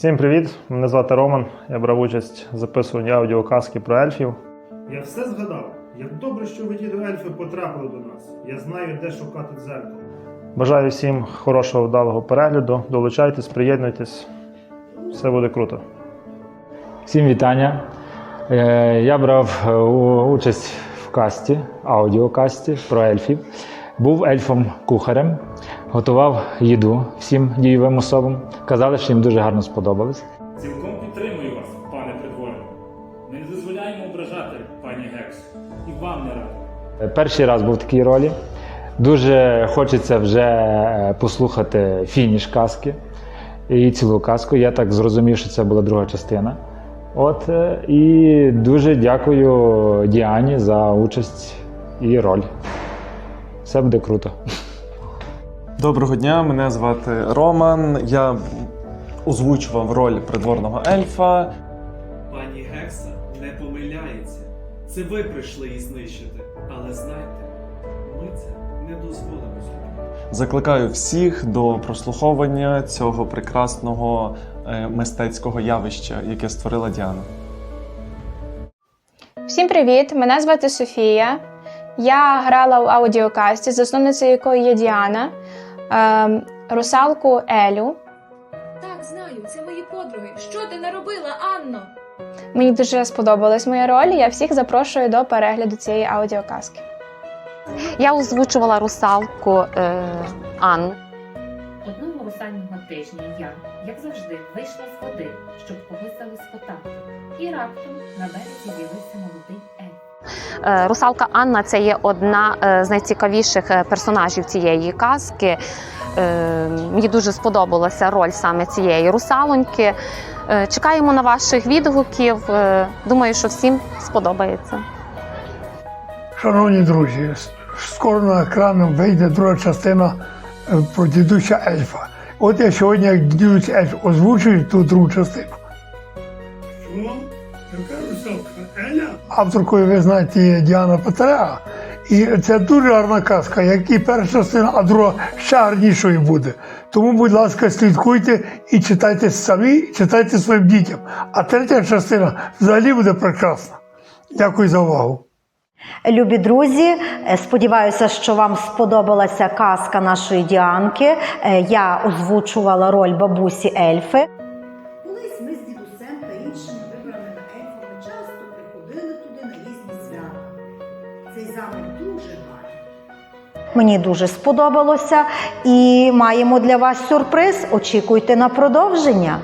Всім привіт! Мене звати Роман. Я брав участь в записуванні аудіоказки про ельфів. Я все згадав. Як добре, що ви діду ельфи потрапили до нас. Я знаю, де шукати дзеркало. Бажаю всім хорошого вдалого перегляду. Долучайтесь, приєднуйтесь. Все буде круто. Всім вітання. Е, Я брав е, участь в касті, аудіокасті про ельфів. Був ельфом-кухарем, готував їду всім дієвим особам. Казали, що їм дуже гарно сподобалось. Цілком підтримую вас, пане придворний. Ми не дозволяємо ображати, пані Гекс. І вам не раді. Е, Перший раз був в такій ролі. Дуже хочеться вже е, послухати фініш казки і цілу казку. Я так зрозумів, що це була друга частина. От е, і дуже дякую Діані за участь і роль. Все буде круто. Доброго дня, мене звати Роман. Я озвучував роль придворного ельфа. Пані Гекса не помиляється. Це ви прийшли її знищити. Але знайте, ми це не дозволимо собі. Закликаю всіх до прослуховування цього прекрасного е, мистецького явища, яке створила Діана. Всім привіт! Мене звати Софія. Я грала в аудіокасті, засновницею якої є Діана, ем, русалку Елю. Так, знаю, це мої подруги. Що ти наробила, Анно? Мені дуже сподобалась моя роль. Я всіх запрошую до перегляду цієї аудіоказки. Я озвучувала русалку е, Ан. Одного останнього тижня я, як завжди, вийшла з води, щоб когось залоскотати. І раптом на березі з'явився молодий. Е, русалка Анна це є одна е, з найцікавіших е, персонажів цієї казки. Е, мені дуже сподобалася роль саме цієї русалоньки. Е, чекаємо на ваших відгуків. Е, думаю, що всім сподобається. Шановні друзі, скоро на екрани вийде друга частина е, про дідуся Ельфа. От я сьогодні, як дідусь Ельф, озвучую ту другу частину. Що? Авторкою, ви знаєте, є Діана Петреа. І це дуже гарна казка, як і перша частина, а друга ще гарнішою буде. Тому, будь ласка, слідкуйте і читайте самі, читайте своїм дітям. А третя частина взагалі буде прекрасна. Дякую за увагу. Любі друзі, е, сподіваюся, що вам сподобалася казка нашої Діанки. Е, Я озвучувала роль бабусі Ельфи. Цей замок дуже гарний. Мені дуже сподобалося і маємо для вас сюрприз. Очікуйте на продовження.